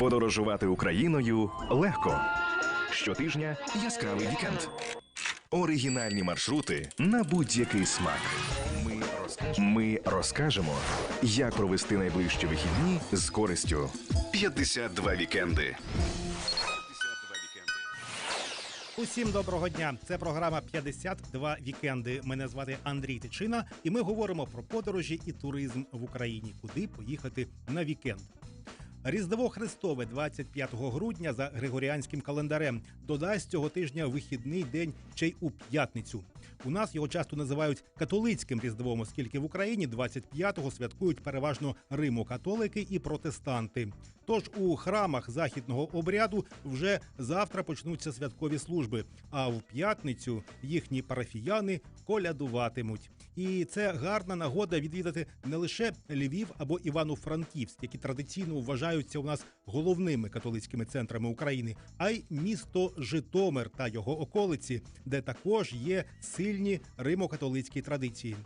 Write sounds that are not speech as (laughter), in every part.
Подорожувати Україною легко. Щотижня яскравий вікенд. Оригінальні маршрути на будь-який смак. Ми розкажемо, як провести найближчі вихідні з користю. 52 вікенди. Усім доброго дня. Це програма «52 вікенди. Мене звати Андрій Тичина, і ми говоримо про подорожі і туризм в Україні, куди поїхати на вікенд. Різдво Христове 25 грудня за григоріанським календарем додасть цього тижня вихідний день ще й у п'ятницю. У нас його часто називають католицьким різдвом, оскільки в Україні 25-го святкують переважно римокатолики і протестанти. Тож у храмах західного обряду вже завтра почнуться святкові служби. А в п'ятницю їхні парафіяни колядуватимуть. І це гарна нагода відвідати не лише Львів або Івано-Франківськ, які традиційно вважаються у нас головними католицькими центрами України, а й місто Житомир та його околиці, де також є сильні римо-католицькі традиції.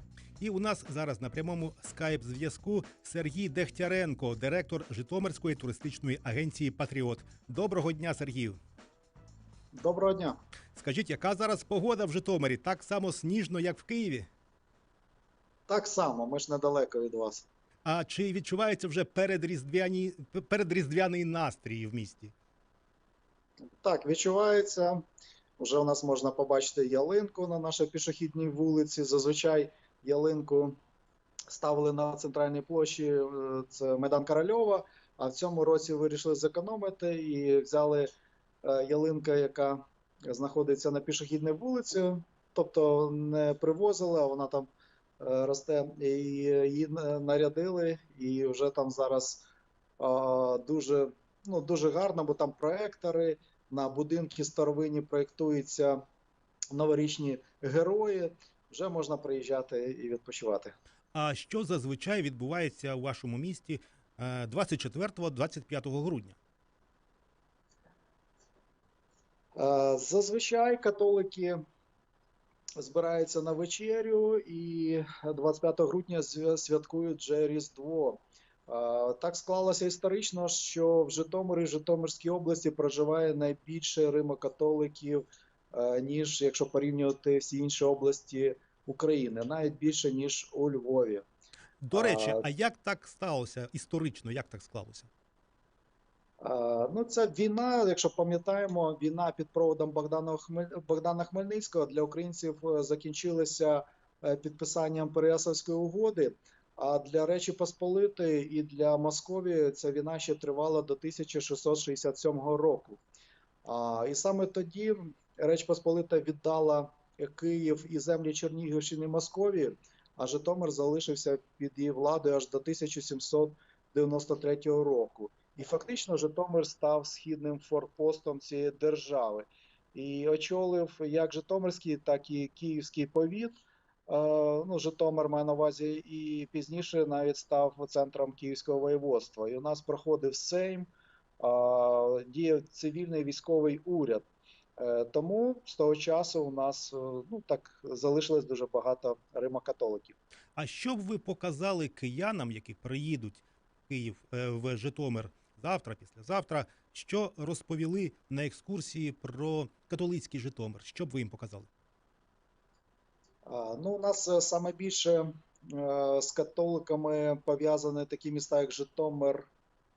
І у нас зараз на прямому скайп зв'язку Сергій Дехтяренко, директор Житомирської туристичної агенції Патріот. Доброго дня, Сергію. Доброго дня. Скажіть, яка зараз погода в Житомирі? Так само сніжно, як в Києві? Так само, ми ж недалеко від вас. А чи відчувається вже передріздвяні, передріздвяний настрій в місті? Так, відчувається. Вже у нас можна побачити ялинку на нашій пішохідній вулиці. Зазвичай ялинку ставили на центральній площі, е, це Майдан Корольова. А в цьому році вирішили зекономити і взяли е, ялинка, яка знаходиться на пішохідній вулиці, тобто не привозили, а вона там е, росте, і її нарядили, і вже там зараз дуже, ну, дуже гарно, бо там проектори, на будинки старовинні проєктуються новорічні герої. Вже можна приїжджати і відпочивати. А що зазвичай відбувається у вашому місті е, 24-25 грудня? Е, Зазвичай католики збираються на вечерю і 25 грудня святкують вже Різдво. Так склалося історично, що в Житомирі, Житомирській області проживає найбільше римокатоликів, е, ніж якщо порівнювати всі інші області України, навіть більше ніж у Львові. До речі, А- а як так сталося історично? Як так склалося? Ну, це війна, якщо пам'ятаємо, війна під проводом Богдана, Хмель- Богдана Хмельницького для українців е, закінчилася е, підписанням Переяславської угоди. А для Речі Посполитої і для Московії ця війна ще тривала до 1667 року. А, І саме тоді Реч Посполита віддала Київ і землі Чернігівщини Московії, а Житомир залишився під її владою аж до 1793 року. І фактично Житомир став східним форпостом цієї держави. І очолив як Житомирський, так і Київський повіт. Е, Ну, Житомир має на увазі і пізніше навіть став центром Київського воєводства. І у нас проходив Сейм, е, діяв цивільний військовий уряд. Е, Тому з того часу у нас ну так залишилось дуже багато римокатоликів. А що б ви показали киянам, які приїдуть в Київ в Житомир завтра, післязавтра? Що розповіли на екскурсії про католицький Житомир? Що б ви їм показали? Ну, у нас е, саме більше е, з католиками пов'язані такі міста, як Житомир,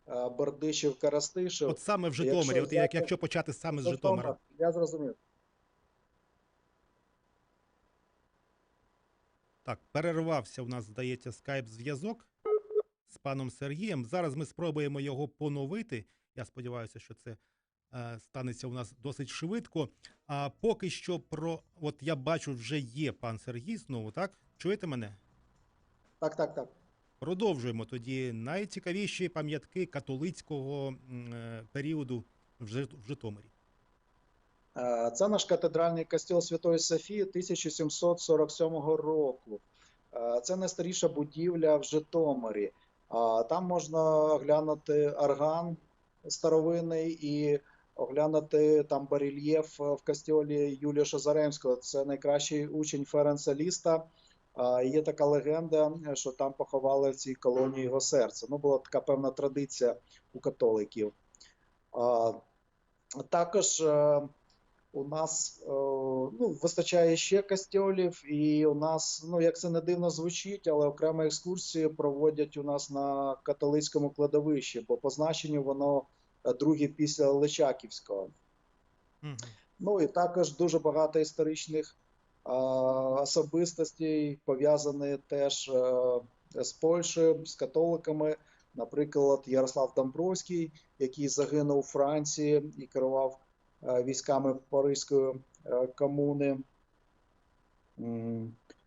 е, Бердичів, Карастишев. От саме в Житомирі, Якщо от як, якщо почати саме з Житомира. Я зрозумів. Так, перервався у нас, здається, скайп-зв'язок з паном Сергієм. Зараз ми спробуємо його поновити. Я сподіваюся, що це станеться у нас досить швидко. А поки що про от я бачу, вже є пан Сергій знову, так? Чуєте мене? Так, так, так. Продовжуємо тоді найцікавіші пам'ятки католицького е, періоду в Житомирі. Е, Це наш катедральний костьол Святої Софії 1747 року. Е, Це найстаріша будівля в Житомирі. Там можна оглянути орган старовинний і оглянути там барельєф в костьолі Юлія Шазаремського. Це найкращий учень Ференца Ліста. Є така легенда, що там поховали в цій колонії його серце. Ну, була така певна традиція у католиків. Також е, у нас е, ну, вистачає ще костьолів, і у нас, ну як це не дивно звучить, але окрему екскурсію проводять у нас на католицькому кладовищі, бо по значенню воно е, після Личаківського. Мгм. Ну і також дуже багато історичних е, особистостей пов'язані теж е, з Польщею, з католиками. Наприклад, Ярослав Домбровський, який загинув у Франції і керував військами Паризької комуни.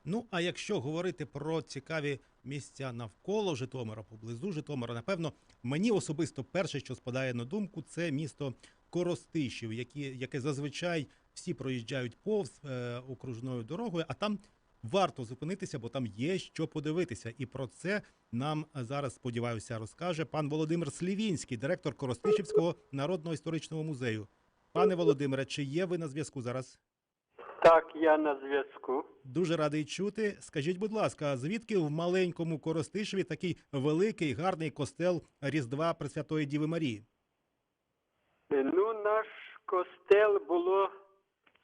Ну, а якщо говорити про цікаві місця навколо Житомира, поблизу Житомира, напевно, мені особисто перше, що спадає на думку, це місто Коростишів, які, яке зазвичай всі проїжджають повз е, окружною дорогою, а там варто зупинитися, бо там є що подивитися. І про це нам зараз, сподіваюся, розкаже пан Володимир Слівінський, директор Коростишівського народного історичного музею. Пане Володимире, чи є ви на зв'язку зараз? Так, я на зв'язку. Дуже радий чути. Скажіть, будь ласка, звідки в маленькому Коростишеві такий великий гарний костел Різдва Пресвятої Діви Марії? Ну, наш костел було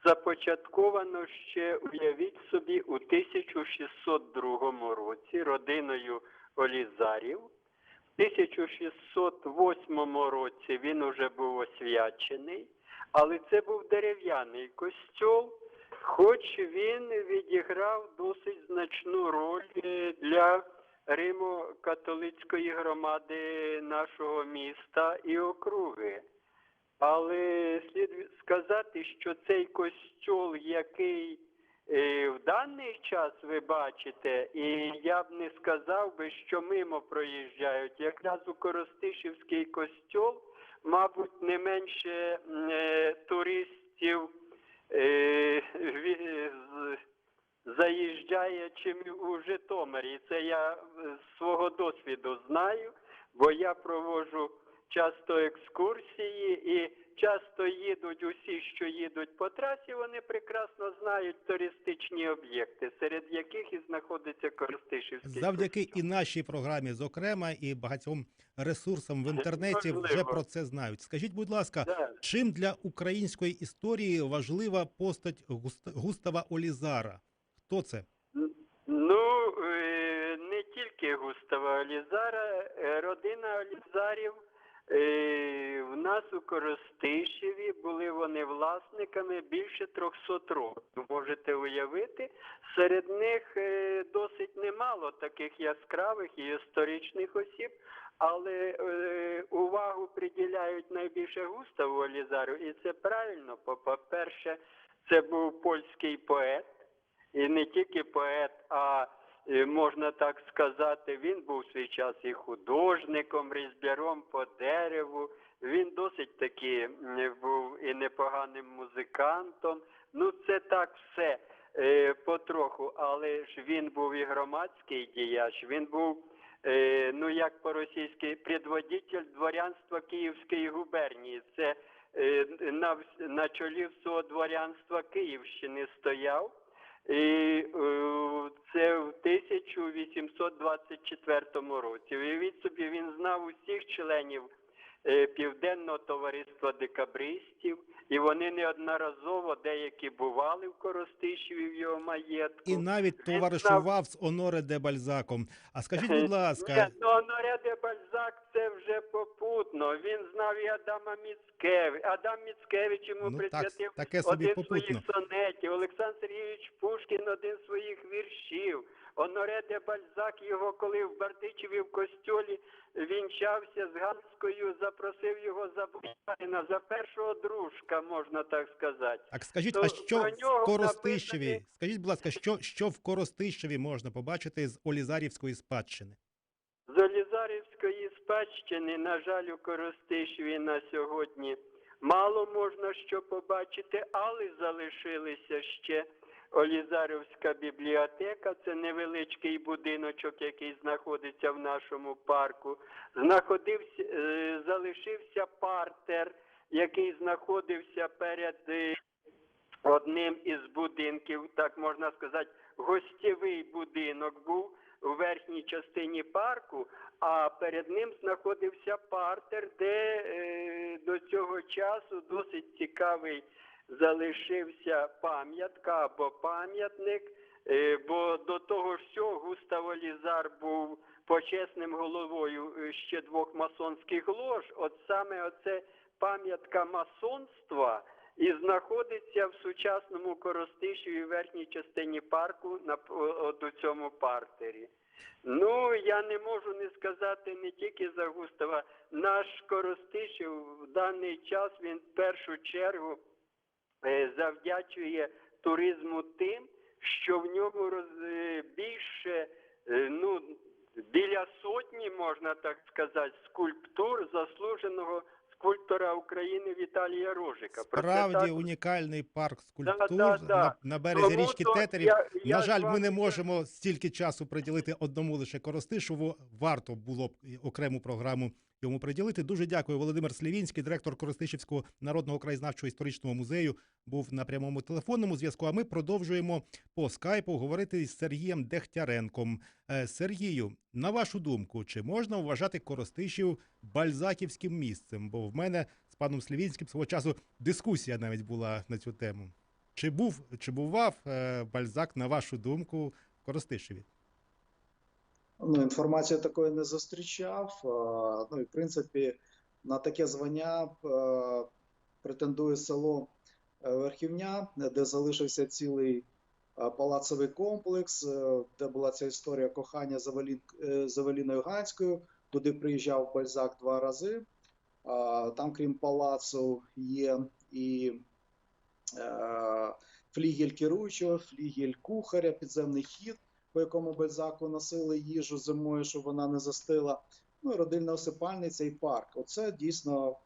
започатковано ще, уявіть собі, у 1602 році родиною Олізарів. В 1608 році він уже був освячений, але це був дерев'яний костьол, хоч він відіграв досить значну роль для Римо-католицької громади нашого міста і округи. Але слід сказати, що цей костьол, який е, в даний час ви бачите, і я б не сказав би, що мимо проїжджають. Якраз у Коростишівський костьол, мабуть, не менше е, туристів заїжджає, чим у Житомирі. Це я е, з свого досвіду знаю, бо я проводжу часто екскурсії і часто їдуть усі, що їдуть по трасі, вони прекрасно знають туристичні об'єкти, серед яких і знаходиться Коростишівський. Завдяки костьол. і нашій програмі, зокрема, і багатьом ресурсам в інтернеті вже про це знають. Скажіть, будь ласка, Да. чим для української історії важлива постать Густ- Густава Олізара? Хто це? Ну, е, не тільки Густава Олізара, е, родина Олізарів в нас у Коростишеві були вони власниками більше 300 років. Можете уявити, серед них е, досить немало таких яскравих і історичних осіб, але е, увагу приділяють найбільше Густаву Олізару, і це правильно. По- По-перше, це був польський поет. І не тільки поет, а е, можна так сказати, він був в свій час і художником, різьбяром по дереву. Він досить таки був і непоганим музикантом. Ну, це так все е, потроху, але ж він був і громадський діяч, він був, е, ну як по-російськи, предводитель дворянства Київської губернії. Це е, на, на чолі всього дворянства Київщини стояв. І е, це в 1824 році. Уявіть собі, він знав усіх членів е, Південного товариства декабристів, і вони неодноразово деякі бували в Коростишеві в його маєтку. І навіть товаришував з Оноре де Бальзаком. А скажіть, будь ласка, Ні, ну Оноре де Бальзак це вже попутно. Він знав і Адама Міцкевич. Адам Міцкевич йому ну так, присвятив таке собі один попутно. своїх сонетів, Олександр Сергійович Пушкін один з своїх віршів. Оноре де Бальзак його, коли в Бардичеві в костьолі вінчався з Ганською, запросив його за боярина, за першого дружка, можна так сказати. Так скажіть, то а що в нього Коростищеві? написані- Скажіть, будь ласка, що, що в Коростищеві можна побачити з Олізарівської спадщини? З Олізарівської спадщини, на жаль, у Коростишеві на сьогодні мало можна що побачити, але залишилися ще Олізарівська бібліотека. Це невеличкий будиночок, який знаходиться в нашому парку. Знаходився, е, залишився партер, який знаходився перед е, одним із будинків, так можна сказати, гостєвий будинок був у верхній частині парку, а перед ним знаходився партер, де е, до цього часу досить цікавий залишився пам'ятка або пам'ятник, е, бо до того всього Густаво Лізар був почесним головою е, ще двох масонських лож. От саме оце пам'ятка масонства і знаходиться в сучасному Коростишеві верхній частині парку на от у цьому партері. Ну, я не можу не сказати не тільки за Густава. Наш Коростишев в даний час він в першу чергу завдячує туризму тим, що в ньому роз, е, більше, е, ну, біля сотні, можна так сказати, скульптур заслуженого скульптора України Віталія Рожика. Справді також унікальний парк скульптур да, да. На, на березі Тому річки Тетерів. я- я На жаль, ми не можемо стільки часу приділити одному лише Коростишеву. Варто було б окрему програму йому приділити. Дуже дякую. Володимир Слівінський, директор Коростишівського народного краєзнавчого історичного музею, був на прямому телефонному зв'язку. А ми продовжуємо по скайпу говорити з Сергієм Дехтяренком. Е, Сергію, на вашу думку, чи можна вважати Коростишів бальзаківським місцем? Бо в мене з паном Слівінським свого часу дискусія навіть була на цю тему. Чи був чи бував е, Бальзак, на вашу думку, в Коростишеві? Ну, інформацію такої не зустрічав. Ну і в принципі на таке звання е, претендує село е, Верхівня, де залишився цілий е, палацовий комплекс, де була ця історія кохання з Евелін- з Евеліною Ганською. Туди приїжджав Бальзак два рази. Там, крім палацу, є і флігель керуючого, флігель кухаря, підземний хід по якому Бальзаку носили їжу зимою, щоб вона не застила. Ну родильна осипальниця і парк. Оце дійсно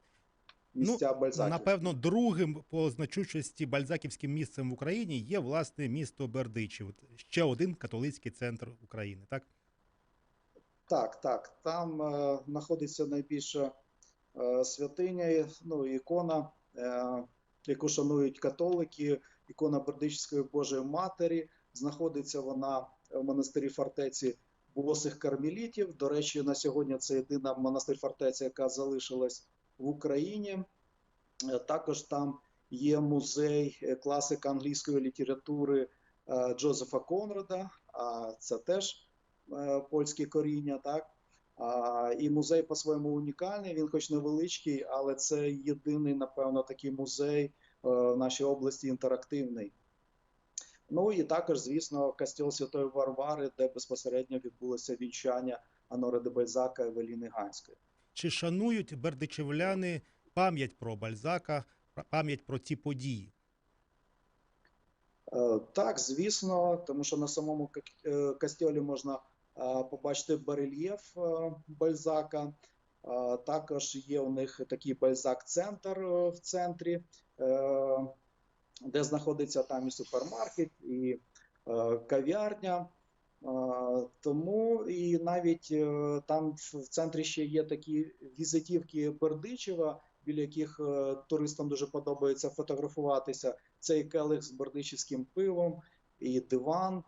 місця Бальзаків. Напевно, другим по значущості бальзаківським місцем в Україні є власне місто Бердичів. Ще один католицький центр України, так? Так, так. Там е, знаходиться найбільша е, святиня, ну, ікона, е, яку шанують католики, ікона Бердичівської Божої Матері. Знаходиться вона в монастирі фортеці босих кармелітів. До речі, на сьогодні це єдина монастир фортеця, яка залишилась в Україні. Е, Також там є музей е, класика англійської літератури е, Джозефа Конрада. А це теж польське коріння, так. А, і музей по-своєму унікальний. Він, хоч невеличкий, але це єдиний, напевно, такий музей в нашій області інтерактивний. Ну і також, звісно, костьол Святої Варвари, де безпосередньо відбулося вінчання Анори де Бальзака і Евеліни Ганської. Чи шанують бердичевляни пам'ять про Бальзака, пам'ять про ці події? Е, Так, звісно, тому що на самому к- е, можна е, побачити барельєф Бальзака. Також є у них такий Бальзак-центр в центрі, де знаходиться там і супермаркет, і е, кав'ярня. Е, Тому і навіть е, там в центрі ще є такі візитівки Бердичева, біля яких е, туристам дуже подобається фотографуватися. Це і келих з бердичівським пивом, і диван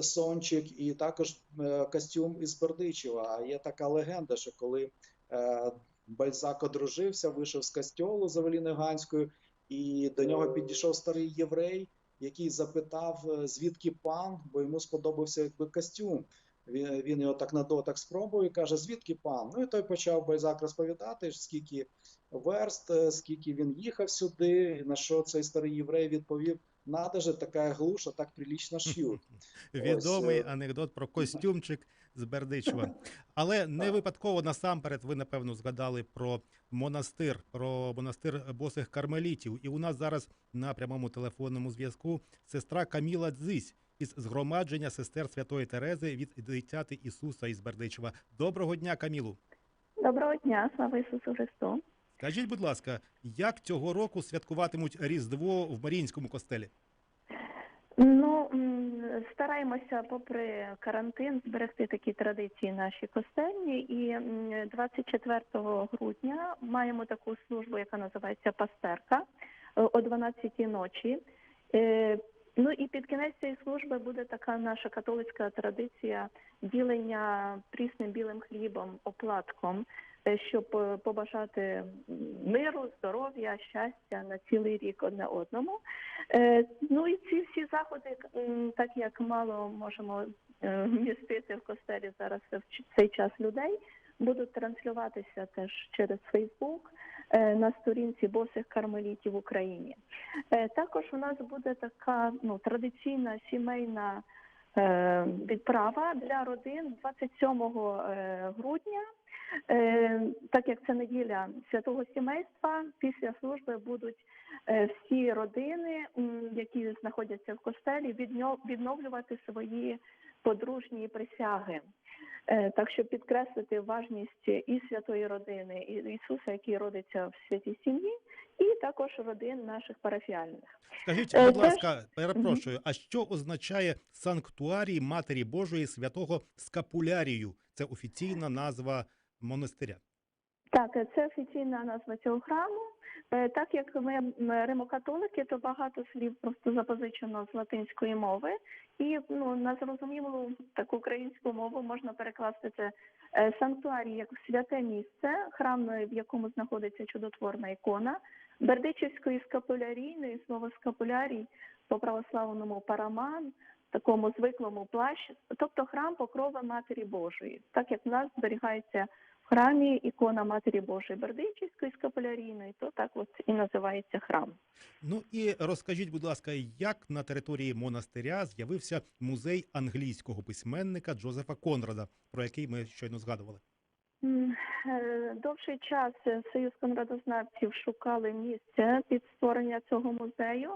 сончик, і також костюм із Бердичева. А є така легенда, що коли Бальзак одружився, вийшов з костьолу з Евеліною Ганською, і до нього підійшов старий єврей, який запитав, е, звідки пан, бо йому сподобався якби костюм. Він, він його так на дотик спробував і каже, звідки пан? Ну і той почав Бальзак розповідати, скільки верст, е, скільки він їхав сюди, на що цей старий єврей відповів: надо же, така глуша, так прилічно (laughs) ш'ють. Відомий Ось, е, анекдот про костюмчик з Бердичева. (laughs) Але не випадково насамперед ви, напевно, згадали про монастир, про монастир босих кармелітів. І у нас зараз на прямому телефонному зв'язку сестра Каміла Дзись із згромадження сестер Святої Терези від дитяти Ісуса із Бердичева. Доброго дня, Камілу. Доброго дня, слава Ісусу Христу. Скажіть, будь ласка, як цього року святкуватимуть Різдво в Маріїнському костелі? Ну стараємося, попри карантин, зберегти такі традиції наші костельні. І 24 грудня маємо таку службу, яка називається пастерка е, о 12-й ночі. Е, Ну і під кінець цієї служби буде така наша католицька традиція ділення прісним білим хлібом, оплатком щоб е, побажати миру, здоров'я, щастя на цілий рік одне одному. Е, Ну і ці всі заходи, так як мало можемо е, вмістити в костелі зараз в цей час людей, будуть транслюватися теж через Фейсбук е, на сторінці босих кармелітів в Україні. Е, Також у нас буде така ну, традиційна сімейна е, відправа для родин 27 е, грудня. Е, Так як це неділя святого сімейства, після служби будуть е, всі родини, які знаходяться в костелі, відновлювати свої подружні присяги. Е, Так що підкреслити важність і святої родини, і Ісуса, який родиться в святій сім'ї, і також родин наших парафіальних. Скажіть, будь теж- ласка, перепрошую, а що означає санктуарій Матері Божої святого Скапулярію? Це офіційна назва монастиря. Так, це офіційна назва цього храму. Е, Так як ми римокатолики, то багато слів просто запозичено з латинської мови, і ну на зрозумілу таку українську мову можна перекласти це е, санктуарій як святе місце, храм, е, в якому знаходиться чудотворна ікона, Бердичівської скапулярійної слово скапулярій по православному параман, такому звиклому плащ, тобто храм покрова Матері Божої, так як в нас зберігається храмі ікона Матері Божої Бердичівської скапулярійної, то так от і називається храм. Ну і розкажіть, будь ласка, як на території монастиря з'явився музей англійського письменника Джозефа Конрада, про який ми щойно згадували? Е, Довший час Союз конрадознавців шукали місце під створення цього музею.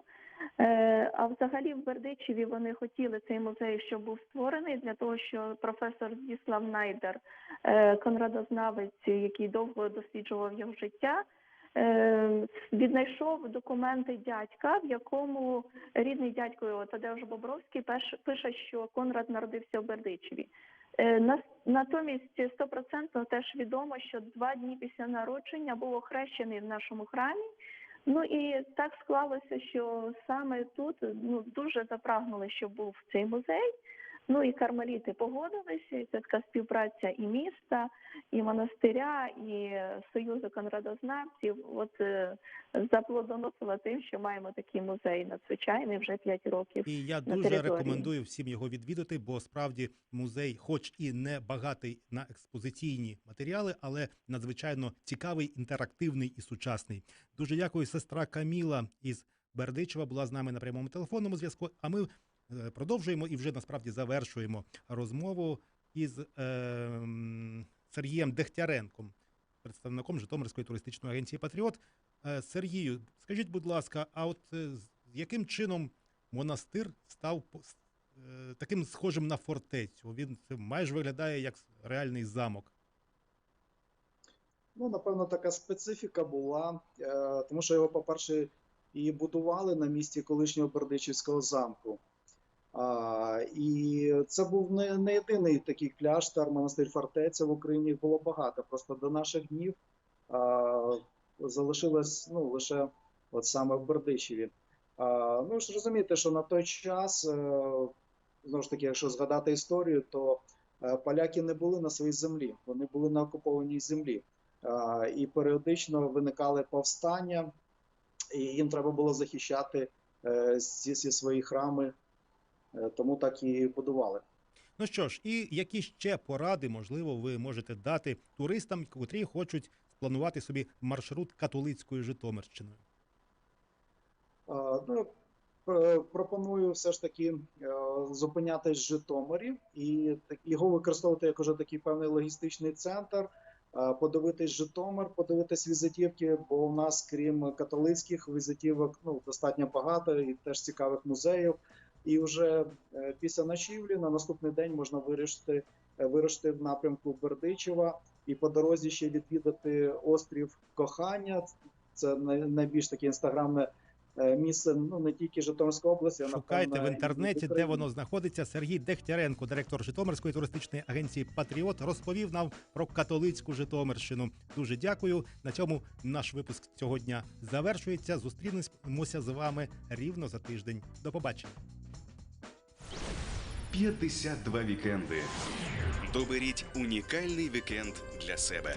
Е, А взагалі в Бердичеві вони хотіли цей музей, щоб був створений для того, що професор Здіслав Найдер, е, конрадознавець, який довго досліджував його життя, е, віднайшов документи дядька, в якому рідний дядько його Тадеуш Бобровський пише, що Конрад народився в Бердичеві. На- Натомість стопроцентно теж відомо, що два дні після народження був охрещений в нашому храмі. Ну і так склалося, що саме тут ну дуже запрагнули, щоб був цей музей. Ну і кармеліти погодилися, і це така співпраця і міста, і монастиря, і союзу конрадознавців. От е, заплодоносила тим, що маємо такий музей надзвичайний вже 5 років. І я на дуже території. рекомендую всім його відвідати, бо справді музей, хоч і не багатий на експозиційні матеріали, але надзвичайно цікавий, інтерактивний і сучасний. Дуже дякую, сестра Каміла із Бердичева була з нами на прямому телефонному зв'язку. А ми продовжуємо і вже насправді завершуємо розмову із е, Сергієм Дегтяренком, представником Житомирської туристичної агенції Патріот. Е, Сергію, скажіть, будь ласка, а от е, яким чином монастир став е, таким схожим на фортецю? Він майже виглядає як реальний замок. Ну, напевно, така специфіка була, е, тому що його, по-перше, і будували на місці колишнього Бердичівського замку. І це був не, не єдиний такий кляштар, монастир фортеця в Україні їх було багато. Просто до наших днів а, залишилось ну, лише от саме в Бердичеві. А, ну ж розумієте, що на той час, е, знову ж таки, якщо згадати історію, то е, поляки не були на своїй землі, вони були на окупованій землі. А, і періодично виникали повстання, і їм треба було захищати е, ці, ці свої храми, Е, тому так і будували. Ну що ж, і які ще поради, можливо, ви можете дати туристам, котрі хочуть спланувати собі маршрут католицькою Житомирщиною? Ну, пр- пропоную все ж таки е, зупинятись в Житомирі і його використовувати як уже такий певний логістичний центр. е, Подивитись Житомир, подивитись візитівки, бо у нас, крім католицьких візитівок, ну достатньо багато і теж цікавих музеїв. І вже е, після ночівлі на наступний день можна вирішити е, вирушити в напрямку Бердичева і по дорозі ще відвідати острів Кохання. Це найбільш таке інстаграмне е, місце ну не тільки Житомирської області, а Шукайте в інтернеті, де воно знаходиться. Сергій Дегтяренко, директор Житомирської туристичної агенції Патріот, розповів нам про католицьку Житомирщину. Дуже дякую. На цьому наш випуск цього дня завершується. Зустрінемося з вами рівно за тиждень. До побачення. 52 вікенди. Доберіть унікальний вікенд для себе.